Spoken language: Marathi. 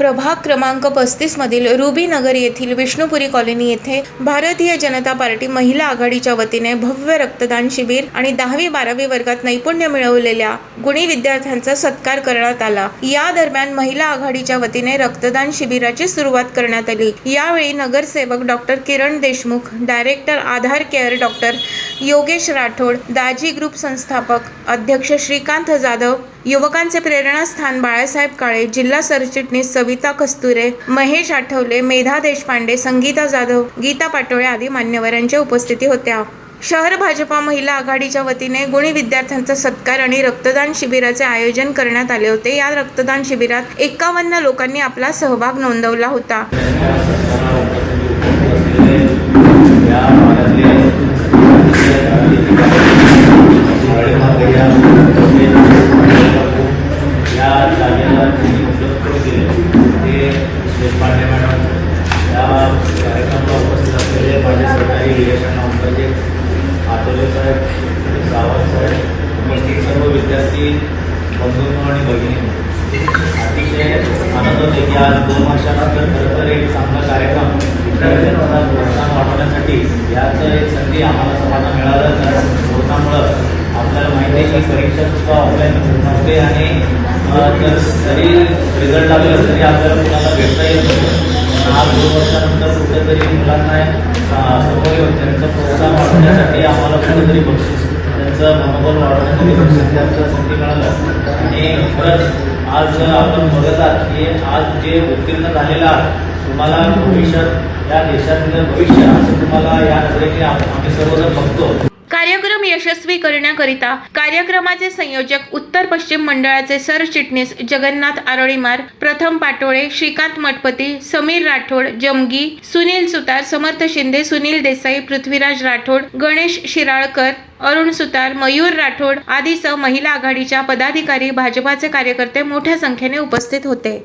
प्रभाग क्रमांक पस्तीस मधील रुबी नगर येथील विष्णुपुरी कॉलनी येथे भारतीय जनता पार्टी महिला आघाडीच्या वतीने भव्य रक्तदान शिबिर आणि दहावी बारावी वर्गात नैपुण्य मिळवलेल्या गुणी विद्यार्थ्यांचा सत्कार करण्यात आला. या दरम्यान महिला आघाडीच्या वतीने रक्तदान शिबिराची सुरुवात करण्यात आली. यावेळी नगरसेवक doctor Kiran Deshmukh director Aadhaar care doctor Yogesh Rathod Daji group संस्थापक अध्यक्ष श्रीकांत जाधव युवकांचे प्रेरणास्थान बाळासाहेब काळे जिल्हा सरचिटणीस सविता कस्तुरे महेश आठवले मेधा देशपांडे संगीता जाधव गीता पाटोळे आदी मान्यवरांच्या उपस्थिती होत्या. शहर भाजपा महिला आघाडीच्या वतीने गुणी विद्यार्थ्यांचा सत्कार आणि रक्तदान शिबिराचे आयोजन करण्यात आले होते. या रक्तदान शिबिरात एकावन्न लोकांनी आपला सहभाग नोंदवला होता. सहकारी रिलेशन आठवले साहेब सावंत साहेब उपस्थित सर्व विद्यार्थी बंधूंनो आणि भगिनी अतिशय आनंद होते की आज दोन वर्षानंतर खरं तर एक चांगला कार्यक्रम विद्यार्थ्यांना प्रोत्साहन वाढवण्यासाठी याचं एक संधी आम्हाला सर्वांना मिळालं. तर कोरोनामुळं आपल्याला माहिती आहे की परीक्षा सुद्धा ऑफलाईन नव्हते आणि जरी रिझल्ट लागलं तरी आपल्याला मुलांना भेटता येत नव्हतं. पण आज दोन वर्षानंतर कुठेतरी मुलांना समोर येऊन त्यांचं प्रोत्साहन वाढवण्यासाठी आम्हाला कुठेतरी बक्षीस त्यांचं मनोबल वाढवण्यासाठी बक्षीस द्यायचं संधी मिळालं. आणि खरंच आज आपण बघत आहात की आज जे उत्तीर्ण झालेलं आहात तुम्हाला भविष्यात या देशातलं भविष्य असं तुम्हाला या नजरेने आम्ही सर्वजण बघतो. कार्यक्रम यशस्वी करण्याकरिता कार्यक्रमाचे संयोजक उत्तर पश्चिम मंडळाचे सरचिटणीस जगन्नाथ आरोळीमार प्रथम पाटोळे श्रीकांत मठपती समीर राठोड जमगी सुनील सुतार समर्थ शिंदे सुनील देसाई पृथ्वीराज राठोड गणेश शिराळकर अरुण सुतार मयूर राठोड आदीसह महिला आघाडीच्या पदाधिकारी भाजपाचे कार्यकर्ते मोठ्या संख्येने उपस्थित होते.